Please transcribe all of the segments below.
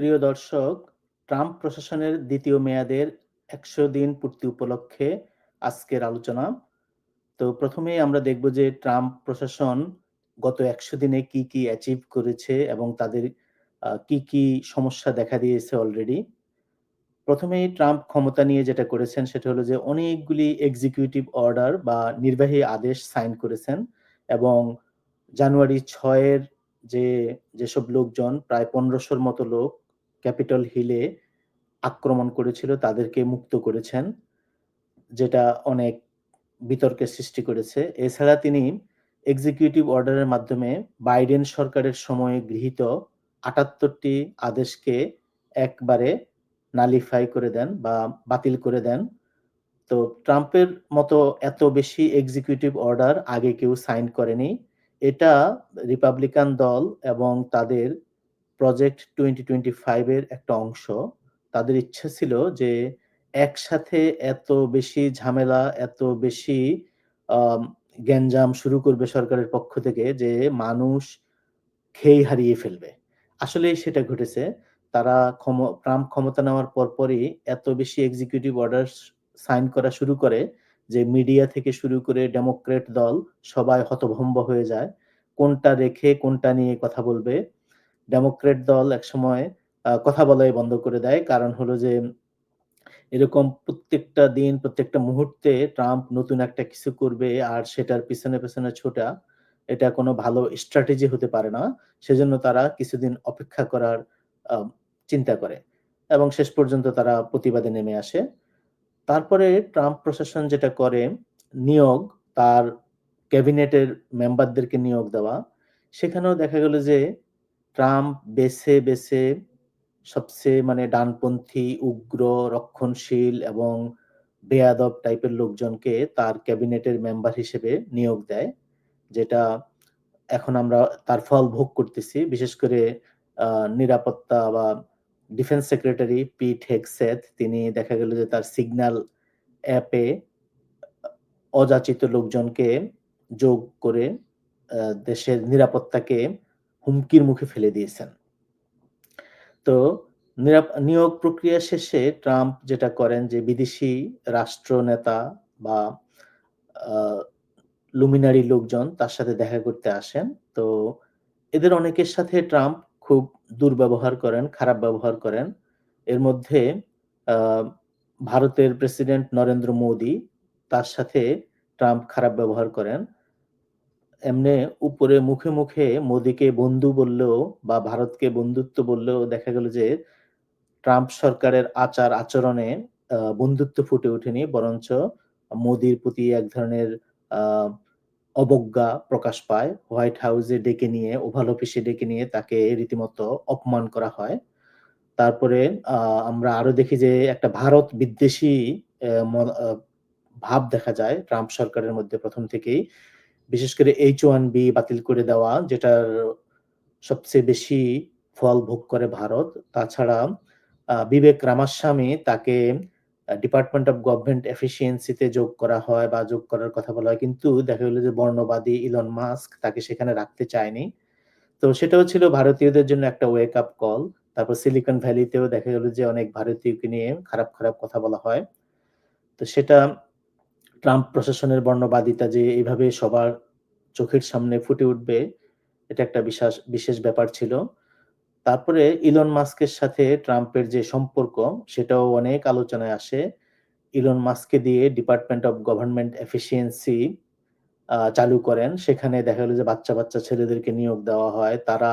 প্রিয় দর্শক, ট্রাম্প প্রশাসনের দ্বিতীয় মেয়াদের ১০০ দিন পূর্তি উপলক্ষে আজকের আলোচনা। তো প্রথমেই আমরা দেখব যে ট্রাম্প প্রশাসন গত ১০০ দিনে কি, কি অ্যাচিভ করেছে এবং তাদের কি, কি সমস্যা দেখা দিয়েছে অলরেডি। প্রথমেই ট্রাম্প ক্ষমতা নিয়ে যেটা করেছেন সেটা হলো যে অনেকগুলি এক্সিকিউটিভ অর্ডার বা নির্বাহী আদেশ সাইন করেছেন এবং জানুয়ারি ছয়ের যে যেসব লোকজন প্রায় পনেরোশোর মতো লোক ক্যাপিটল হিলে আক্রমণ করেছিল, তাদেরকে মুক্ত করেছেন। যেটা অনেক বিতর্কের সৃষ্টি করেছে। এছাড়া তিনি এক্সিকিউটিভ অর্ডারের মাধ্যমে বাইডেন সরকারের সময়ে গৃহীত আটাত্তরটি আদেশকে একবারে নালিফাই করে দেন বা বাতিল করে দেন। তো ট্রাম্পের মতো এত বেশি এক্সিকিউটিভ অর্ডার আগে কেউ সাইন করেনি। এটা রিপাবলিকান দল এবং তাদের প্রজেক্ট টোয়েন্টি টোয়েন্টি ফাইভের একটা অংশ। তাদের ইচ্ছা ছিল যে একসাথে এত বেশি ঝামেলা, এত বেশি গ্যাঞ্জাম শুরু করবে সরকারের পক্ষ থেকে যে মানুষ খেই হারিয়ে ফেলবে। আসলেই সেটা ঘটেছে। তারা ট্রাম্প ক্ষমতা নেওয়ার পরপরই এত বেশি এক্সিকিউটিভ অর্ডারস সাইন করা শুরু করে যে মিডিয়া থেকে শুরু করে ডেমোক্রেট দল সবাই হতভম্ব হয়ে যায়। কোনটা রেখে কোনটা নিয়ে কথা বলবে। ডেমোক্রেট দল একসময় কথা বলাই বন্ধ করে দেয়। কারণ হলো যে এরকম প্রত্যেকটা দিন, প্রত্যেকটা মুহূর্তে ট্রাম্প নতুন একটা কিছু করবে আর সেটার পিছনে, পেছনে ছোটা এটা কোনো ভালো স্ট্র্যাটেজি হতে পারে না। সেজন্য তারা কিছুদিন অপেক্ষা করার চিন্তা করে এবং শেষ পর্যন্ত তারা প্রতিবাদে নেমে আসে। তারপরে ট্রাম্প প্রশাসন যেটা করে নিয়োগ, তার ক্যাবিনেটের মেম্বারদেরকে নিয়োগ দেওয়া। সেখানেও দেখা গেল যে ট্রাম্প বেছে, বেছে সবচেয়ে মানে ডানপন্থী, উগ্র, রক্ষণশীল এবং বেয়াদব টাইপের লোকজনকে তার ক্যাবিনেটের মেম্বার হিসেবে নিয়োগ দেয়। যেটা এখন আমরা তার ফল ভোগ করতেছি। বিশেষ করে নিরাপত্তা বা ডিফেন্স সেক্রেটারি পিট হেগসেথ তিনি দেখা গেল যে তার সিগন্যাল অ্যাপে অযাচিত লোকজনকে যোগ করে দেশের নিরাপত্তাকে হুমকির মুখে ফেলে দিয়েছেন। তো নিয়োগ প্রক্রিয়া শেষে ট্রাম্প যেটা করেন যে বিদেশি রাষ্ট্রনেতা বা আ লুমিনারি লোকজন তার সাথে দেখা করতে আসেন। তো এদের অনেকের সাথে ট্রাম্প খুব দুর্ব্যবহার করেন, খারাপ ব্যবহার করেন। এর মধ্যে ভারতের প্রেসিডেন্ট নরেন্দ্র মোদি তার সাথে ট্রাম্প খারাপ ব্যবহার করেন। এমনে উপরে মুখে, মুখে মোদিকে বন্ধু বললেও বা ভারতকে বন্ধুত্ব বললেও দেখা গেল যে ট্রাম্প সরকারের আচার-আচরণে আ বন্ধুত্ব ফুটে ওঠেনি। বরঞ্চ মোদির প্রতি এক ধরনের অবজ্ঞা প্রকাশ পায়। হোয়াইট হাউসে ডেকে নিয়ে, ওভাল অফিসে ডেকে নিয়ে তাকে রীতিমতো অপমান করা হয়। তারপরে আমরা আরও দেখি যে একটা ভারত বিদ্বেষী ভাব দেখা যায় ট্রাম্প সরকারের মধ্যে প্রথম থেকেই। বিশেষ করে এইচ ওয়ান বি বাতিল করে দেওয়া যেটার সবচেয়ে বেশি ফল ভোগ করে ভারত। তাছাড়া বিবেক রামাস্বামী তাকে ডিপার্টমেন্ট অফ গভর্নমেন্ট এফিসিয়েন্সি তে যোগ করা হয় বা যোগ করার কথা বলা হয়। কিন্তু দেখা গেল যে বর্ণবাদী ইলন মাস্ক তাকে সেখানে রাখতে চায়নি। তো সেটাও ছিল ভারতীয়দের জন্য একটা ওয়েক আপ কল। তারপর সিলিকন ভ্যালিতেও দেখা গেল যে অনেক ভারতীয়কে নিয়ে খারাপ, খারাপ কথা বলা হয়। তো সেটা ট্রাম্প প্রশাসনের বর্ণবাদিতা যে এভাবে সবার চোখের সামনে ফুটে উঠবে, এটা একটা বিশাস বিশেষ ব্যাপার ছিল। তারপরে ইলন মাস্কের সাথে ট্রাম্পের যে সম্পর্ক সেটাও অনেক আলোচনায় আসে। ইলন মাস্ককে দিয়ে ডিপার্টমেন্ট অফ গভর্নমেন্ট এফিসিয়েন্সি চালু করেন। সেখানে দেখা গেল যে বাচ্চা, বাচ্চা ছেলেদেরকে নিয়োগ দেওয়া হয়। তারা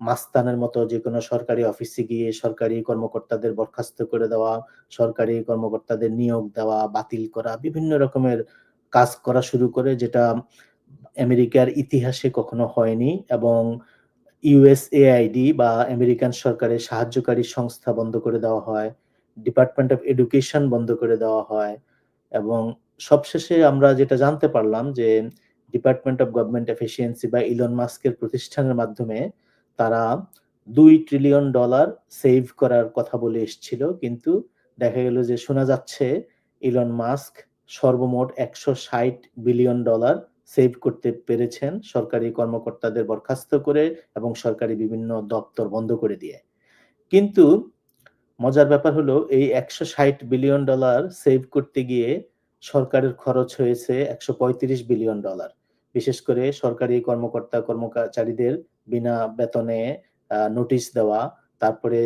মাস্তানের মতো যেকোনো সরকারি অফিসে গিয়ে সরকারি কর্মকর্তাদের বরখাস্ত করে দেওয়া, সরকারি কর্মকর্তাদের নিয়োগ দেওয়া, বাতিল করা বিভিন্ন রকমের কাজ করা শুরু করে যেটা আমেরিকার ইতিহাসে কখনো হয়নি এবং ইউএসএআইডি বা আমেরিকান সরকারের সাহায্যকারী সংস্থা বন্ধ করে দেওয়া হয়। ডিপার্টমেন্ট অফ এডুকেশন বন্ধ করে দেওয়া হয় এবং সবশেষে আমরা যেটা জানতে পারলাম যে ডিপার্টমেন্ট অফ গভর্নমেন্ট এফিসিয়েন্সি বা ইলন মাস্কের প্রতিষ্ঠানের মাধ্যমে তারা দুই ট্রিলিয়ন ডলার সেভ করার কথা বলে এসছিল। কিন্তু দেখা গেল যে শোনা যাচ্ছে ইলন মাস্ক সর্বমোট $১৬০ বিলিয়ন ডলার সেভ করতে পেরেছেন সরকারি কর্মকর্তাদের বরখাস্ত করে এবং সরকারি বিভিন্ন দপ্তর বন্ধ করে দিয়ে। কিন্তু মজার ব্যাপার হলো এই $১৬০ বিলিয়ন ডলার সেভ করতে গিয়ে সরকারের খরচ হয়েছে $১৩৫ বিলিয়ন ডলার। বিশেষ করে সরকারি কর্মকর্তা কর্মচারীদের বিনা বেতনে নোটিশ দেওয়া। তারপরে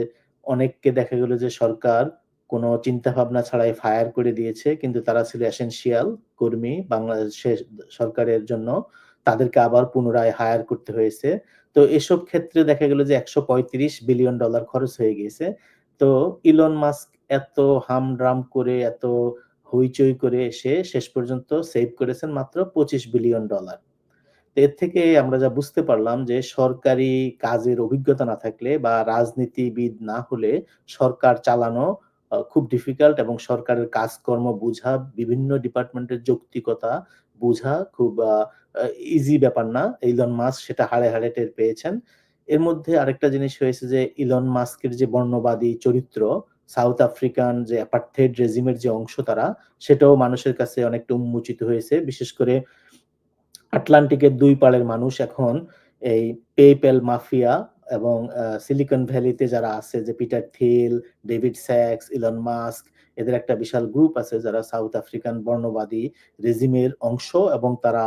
অনেককে দেখা গেল যে সরকার কোনো চিন্তা ভাবনা ছাড়াই ফায়ার করে দিয়েছে। কিন্তু তারা ছিল এসেনশিয়াল কর্মী বাংলাদেশের সরকারের জন্য। তাদেরকে আবার পুনরায় হায়ার করতে হয়েছে। তো এসব ক্ষেত্রে দেখা গেল যে $১৩৫ বিলিয়ন ডলার খরচ হয়ে গিয়েছে। তো ইলন মাস্ক এত হামড্রাম করে, এত হইচই করে এসে শেষ পর্যন্ত সেভ করেছেন মাত্র $২৫ বিলিয়ন ডলার। এর থেকে আমরা যা বুঝতে পারলাম যে সরকারি কাজের অভিজ্ঞতা না থাকলে বা রাজনীতিবিদ না হলে সরকার চালানো খুব ডিফিকাল্ট এবং সরকারের কাজকর্ম বুঝা, বিভিন্ন ডিপার্টমেন্টের যৌক্তিকতা বুঝা খুব ইজি ব্যাপার না। ইলন মাস্ক সেটা হাড়ে, হাড়ে টের পেয়েছেন। এর মধ্যে আরেকটা জিনিস হয়েছে যে ইলন মাস্কের যে বর্ণবাদী চরিত্র, সাউথ আফ্রিকান যে অ্যাপার্থাইড রেজিমের যে অংশ তারা, সেটাও মানুষের কাছে অনেকটা উন্মোচিত হয়েছে। বিশেষ করে আটলান্টিকের দুই পাড়ের মানুষ এখন এই PayPal মাফিয়া এবং সিলিকন ভ্যালিতে যারা আছে যে Peter Thiel, David Sacks, Elon Musk এদের একটা বিশাল গ্রুপ আছে যারা সাউথ আফ্রিকান বর্ণবাদী রেজিমের অংশ এবং তারা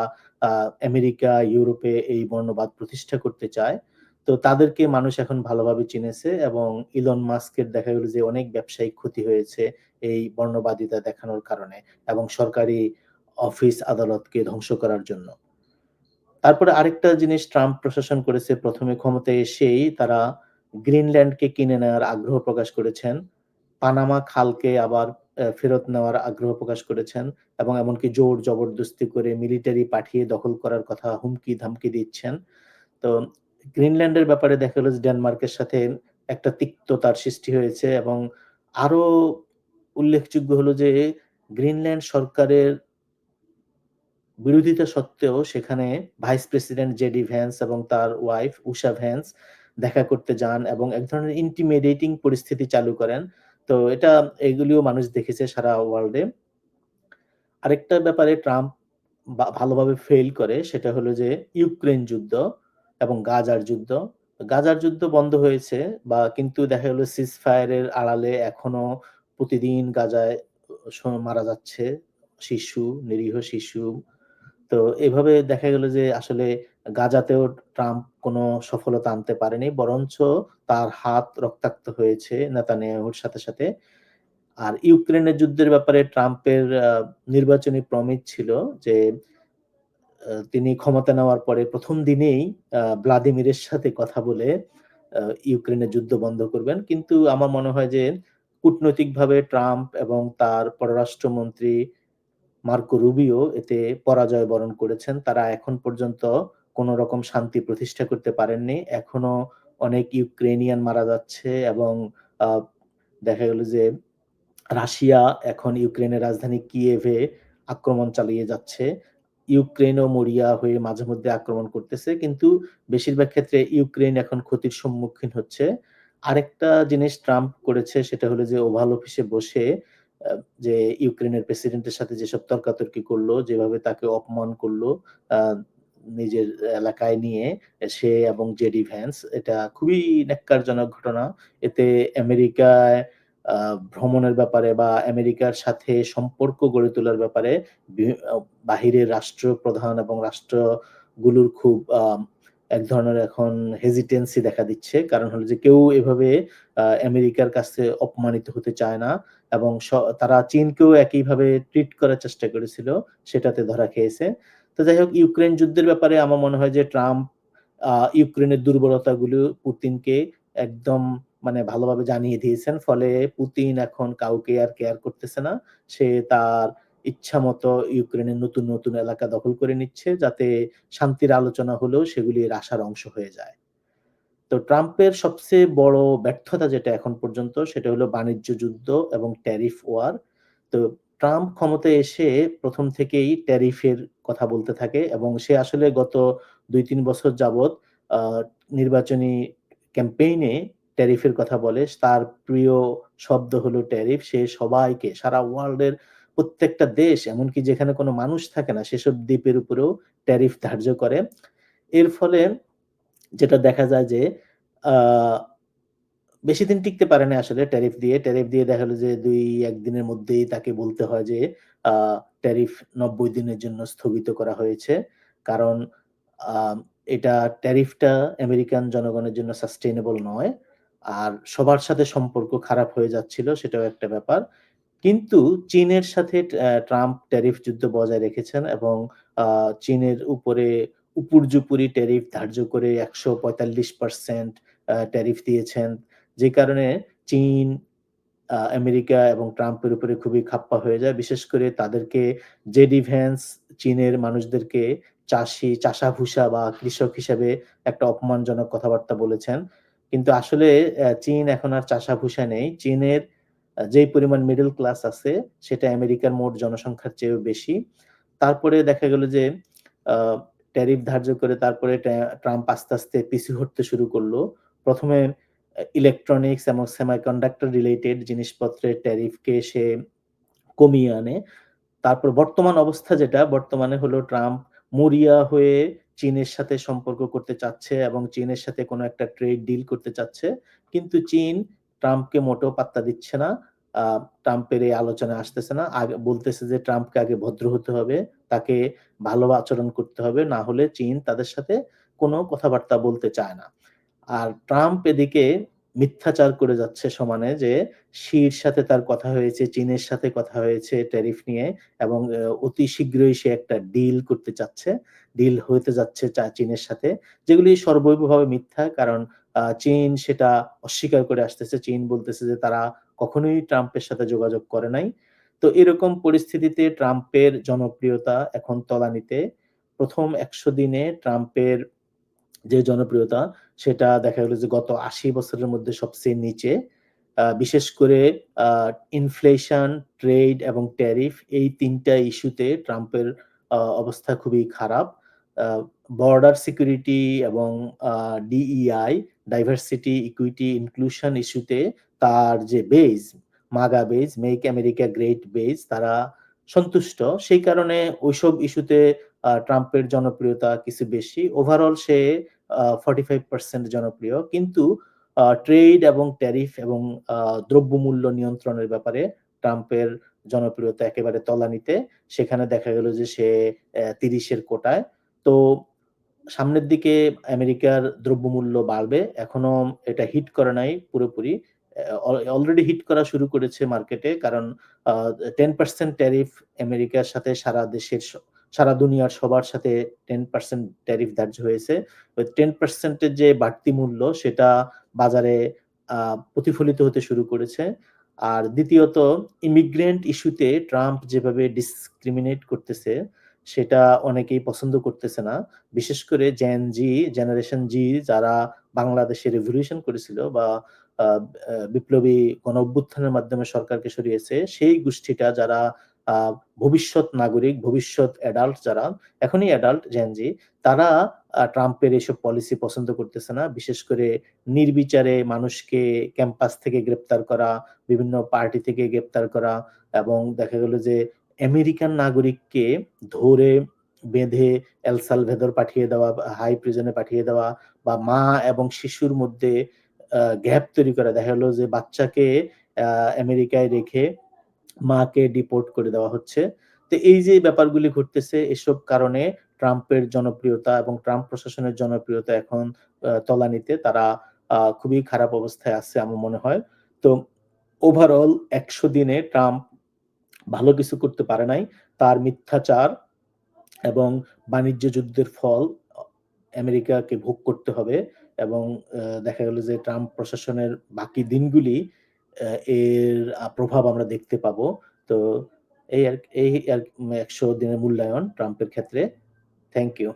আমেরিকা, ইউরোপে এই বর্ণবাদ প্রতিষ্ঠা করতে চায়। তো তাদেরকে মানুষ এখন ভালোভাবে চিনেছে এবং ইলন মাস্কের দেখা গেল যে অনেক ব্যবসায়িক ক্ষতি হয়েছে এই বর্ণবাদিতা দেখানোর কারণে এবং সরকারি অফিস আদালতকে ধ্বংস করার জন্য। তারপরে আরেকটা জিনিস ট্রাম্প প্রশাসন করেছে প্রথমে ক্ষমতায় এসেই তারা গ্রিনল্যান্ডকে কিনে নেওয়ার আগ্রহ প্রকাশ করেছেন। পানামা খালকে আবার ফেরত নেওয়ার আগ্রহ প্রকাশ করেছেন এবং এমনকি জোর জবরদস্তি করে মিলিটারি পাঠিয়ে দখল করার কথা হুমকি-ধামকি দিচ্ছেন। তো গ্রিনল্যান্ডের ব্যাপারে দেখা গেল ডেনমার্কের সাথে একটা তিক্ততার সৃষ্টি হয়েছে এবং আরও উল্লেখযোগ্য হলো যে গ্রিনল্যান্ড সরকারের বিরোধিতা সত্ত্বেও সেখানে ভাইস প্রেসিডেন্ট জেডি ভ্যান্স এবং তার ওয়াইফ উষা ভ্যান্স দেখা করতে যান এবং এক ধরনের ইন্টিমিডিয়েটিং পরিস্থিতি চালু করেন। তো এটা এগুলিও মানুষ দেখেছে সারা ওয়ার্ল্ডে আরেকটা ব্যাপারে ট্রাম্প ভালোভাবে ফেল করে সেটা হলো যে ইউক্রেন যুদ্ধ এবং গাজার যুদ্ধ। গাজার যুদ্ধ বন্ধ হয়েছে বা কিন্তু দেখা গেল সিজ ফায়ারের আড়ালে এখনও প্রতিদিন গাজায় মারা যাচ্ছে শিশু, নিরীহ শিশু। তো এভাবে দেখা গেল যে আসলে গাজাতেও ট্রাম্প কোনো সফলতা আনতে পারেনি। বরঞ্চ তার হাত রক্তাক্ত হয়েছে নেতানিয়াহুর সাথে, সাথে। আর ইউক্রেনের যুদ্ধের ব্যাপারে ট্রাম্পের নির্বাচনী প্রমিস ছিল যে তিনি ক্ষমতা নেওয়ার পরে প্রথম দিনেই ভ্লাদিমিরের সাথে কথা বলে ইউক্রেনের যুদ্ধ বন্ধ করবেন। কিন্তু আমার মনে হয় যে কূটনৈতিকভাবে ট্রাম্প এবং তার পররাষ্ট্রমন্ত্রী মার্কো রুবিও এতে পরাজয় বরণ করেছেন। তারা এখন পর্যন্ত কোন রকম শান্তি প্রতিষ্ঠা করতে পারেননি। এখনও অনেক ইউক্রেনিয়ান মারা যাচ্ছে এবং দেখা গেল যে রাশিয়া এখন ইউক্রেনের রাজধানী কিয়েভে আক্রমণ চালিয়ে যাচ্ছে। ইউক্রেনও মরিয়া হয়ে মাঝে মধ্যে আক্রমণ করতেছে। কিন্তু বেশিরভাগ ক্ষেত্রে ইউক্রেন এখন ক্ষতির সম্মুখীন হচ্ছে। আরেকটা জিনিস ট্রাম্প করেছে সেটা হলো যে ওভাল অফিসে বসে যে ইউক্রেনের প্রেসিডেন্টের সাথে যেসব তর্কাতর্কি করল, যেভাবে তাকে অপমান করল নিজের এলাকায় নিয়ে, সে এবং জেডি ভ্যান্স, এটা খুবই ন্যাক্কারজনক ঘটনা। এতে আমেরিকায় ভ্রমণের ব্যাপারে বা আমেরিকার সাথে সম্পর্ক গড়ে তোলার ব্যাপারে বাহিরের রাষ্ট্র প্রধান এবং রাষ্ট্রগুলোর খুব এক ধরনের এখন হেজিটেন্সি দেখা দিচ্ছে। কারণ হলো যে কেউ এভাবে আমেরিকার কাছে অপমানিত হতে চায় না এবং তারা চীনকেও একইভাবে ট্রিট করার চেষ্টা করেছিল, সেটাতে ধরা খেয়েছে। তো যাই হোক ইউক্রেন যুদ্ধের ব্যাপারে আমার মনে হয় যে ট্রাম্প ইউক্রেনের দুর্বলতাগুলো পুতিনকে একদম মানে ভালোভাবে জানিয়ে দিয়েছেন। ফলে পুতিন এখন কাউকে আর কেয়ার করতেছে না। সে তার ইচ্ছামতো ইউক্রেনের নতুন, নতুন এলাকা দখল করে নিচ্ছে যাতে শান্তির আলোচনা হলেও সেগুলির আশার অংশ হয়ে যায়। তো ট্রাম্পের সবচেয়ে বড় ব্যর্থতা যেটা এখন পর্যন্ত সেটা হলো বাণিজ্য যুদ্ধ এবং ট্যারিফ ওয়ার। তো ট্রাম্প ক্ষমতায় এসে প্রথম থেকেই ট্যারিফের কথা বলতে থাকে এবং সে আসলে গত ২-৩ বছর যাবৎ আ নির্বাচনী ক্যাম্পেইনে ট্যারিফের কথা বলে। তার প্রিয় শব্দ হলো ট্যারিফ। সে সবাইকে, সারা ওয়ার্ল্ডের প্রত্যেকটা দেশ, এমনকি যেখানে কোনো মানুষ থাকে না, সেসব দ্বীপের উপরেও ট্যারিফ ধার্য করে। এর ফলে যেটা দেখা যায় যে, আ বেশিদিন টিকতে পারে না আসলে ট্যারিফ দিয়ে। ট্যারিফ দিয়ে দেখা যে ২-১ দিনের মধ্যেই তাকে বলতে হয় যে ট্যারিফ ৯০ দিনের জন্য স্থগিত করা হয়েছে। কারণ এটা ট্যারিফটা আমেরিকান জনগণের জন্য সাস্টেইনেবল নয়। আর সবার সাথে সম্পর্ক খারাপ হয়ে যাচ্ছিল সেটাও একটা ব্যাপার। কিন্তু চীনের সাথে ট্রাম্প ট্যারিফ যুদ্ধ বজায় রেখেছেন এবং চীনের উপরে উপর্যুপরি ট্যারিফ ধার্য করে ১৪৫% আ ট্যারিফ দিয়েছেন। যে কারণে চীন, আমেরিকা এবং ট্রাম্পের উপরে খুবই খাপ্পা হয়ে যায়। বিশেষ করে তাদেরকে যে ভ্যান্স চীনের মানুষদেরকে চাষী, চাষাভুষা বা কৃষক হিসেবে একটা অপমানজনক কথাবার্তা বলেছেন। কিন্তু আসলে চীন এখন আর চাষাভুষা নেই। চীনের যেই পরিমাণ মিডল ক্লাস আছে সেটা আমেরিকার মোট জনসংখ্যার চেয়েও বেশি। তারপরে দেখা গেল যে ট্যারিফ ধার্য করে তারপরে ট্রাম্প আস্তে, আস্তে পিছু হটতে শুরু করল প্রথমে ইলেকট্রনিক্স এবং সেমিকন্ডাক্টর রিলেটেড জিনিসপত্রের ট্যারিফকে সে কমিয়ে আনে। তারপর বর্তমান অবস্থা যেটা, বর্তমানে হলো ট্রাম্প মরিয়া হয়ে চীনের সাথে সম্পর্ক করতে চাচ্ছে এবং চীনের সাথে কোনো একটা ট্রেড ডিল করতে চাচ্ছে। কিন্তু চীন ট্রাম্পকে মোটেও পাত্তা দিচ্ছে না। ট্রাম্পের এই আলোচনায় আসতেছে না। আগে, বলতেছে যে ট্রাম্পকে আগে ভদ্র হতে হবে। তাকে ভালো আচরণ করতে হবে। না হলে চীন তাদের সাথে কোনো কথাবার্তা বলতে চায় না। আর ট্রাম্প এদিকে মিথ্যাচার করে যাচ্ছে সমানে যে শির সাথে তার কথা হয়েছে, চীনের সাথে কথা হয়েছে ট্যারিফ নিয়ে এবং অতি শীঘ্রই সে একটা ডিল করতে চাচ্ছে। ডিল হতে যাচ্ছে চীনের সাথে। যেগুলি সর্বৈবভাবে মিথ্যা। কারণ চীন সেটা অস্বীকার করে আসতেছে। চীন বলতেছে যে তারা কখনোই ট্রাম্পের সাথে যোগাযোগ করে নাই। তো এরকম পরিস্থিতিতে ট্রাম্পের জনপ্রিয়তা এখন তলানিতে। ১ম ১০০ দিনে ট্রাম্পের যে জনপ্রিয়তা সেটা দেখা গেল যে গত ৮০ বছরের মধ্যে সবচেয়ে নিচে। বিশেষ করে ইনফ্লেশন, ট্রেড এবং ট্যারিফ এই তিনটা ইস্যুতে ট্রাম্পের অবস্থা খুবই খারাপ। বর্ডার সিকিউরিটি এবং DEI, ডাইভার্সিটি, ইকুইটি, ইনক্লুশন ইস্যুতে তার যে base MAGA base make America great base তারা সন্তুষ্ট। সেই কারণে ওইসব ইস্যুতে ট্রাম্পের জনপ্রিয়তা কিছু বেশি। ওভারঅল সে আ 45% জনপ্রিয়। কিন্তু ট্রেড এবং ট্যারিফ এবং দ্রব্যমূল্য নিয়ন্ত্রণের ব্যাপারে ট্রাম্পের জনপ্রিয়তা একেবারে তলানিতে। সেখানে দেখা গেল যে সে ৩০ কোটায়। তো সামনের দিকে আমেরিকার দ্রব্যমূল্য বাড়বে। এখনও এটা হিট করে নাই পুরোপুরি। অলরেডি হিট করা শুরু করেছে মার্কেটে। কারণ আ 10% ট্যারিফ আমেরিকার সাথে সারা দেশের সারা দুনিয়ার সবার সাথে 10% ট্যারিফ ধার্য হয়েছে। ওই 10% এর যে বাড়তি মূল্য সেটা বাজারে প্রতিফলিত হতে শুরু করেছে। আর দ্বিতীয়ত ইমিগ্রেন্ট ইস্যুতে ট্রাম্প যেভাবে ডিসক্রিমিনেট করতেছে সেটা অনেকেই পছন্দ করতেছে না। বিশেষ করে জেন জি, জেনারেশন জি যারা বাংলাদেশে রেভলিউশন করেছিল বা বিপ্লবী গণঅভ্যুত্থানের মাধ্যমে সরকারকে সরিয়েছে, সেই গোষ্ঠীটা যারা ভবিষ্যৎ নাগরিক, ভবিষ্যৎ অ্যাডাল্ট যারা, এখনই অ্যাডাল্ট জেন জি, তারা ট্রাম্পের এসব পলিসি পছন্দ করতেছে না। বিশেষ করে নির্বিচারে মানুষকে ক্যাম্পাস থেকে গ্রেপ্তার করা, বিভিন্ন পার্টি থেকে গ্রেপ্তার করা এবং দেখা গেল যে আমেরিকান নাগরিককে ধরে বেঁধে এল সালভাদর পাঠিয়ে দেওয়া, হাই প্রিজনে পাঠিয়ে দেওয়া বা মা এবং শিশুর মধ্যে গ্যাপ তৈরি করা। দেখা গেল যে বাচ্চাকে আমেরিকায় রেখে মাকে ডিপোর্ট করে দেওয়া হচ্ছে। তো এই যে ব্যাপারগুলি ঘটতেছে, এসব কারণে ট্রাম্পের জনপ্রিয়তা এবং ট্রাম্প প্রশাসনের জনপ্রিয়তা এখন তলানিতে। তারা খুবই খারাপ অবস্থায় আছে আমার মনে হয়। তো ওভারঅল ১০০ দিনে ট্রাম্প ভালো কিছু করতে পারে নাই। তার মিথ্যাচার এবং বাণিজ্য যুদ্ধের ফল আমেরিকাকে ভোগ করতে হবে এবং দেখা গেল যে ট্রাম্প প্রশাসনের বাকি দিনগুলি এর প্রভাব আমরা দেখতে পাবো। তো এই আর এই আর ১০০ দিনের মূল্যায়ন ট্রাম্পের ক্ষেত্রে। Thank you.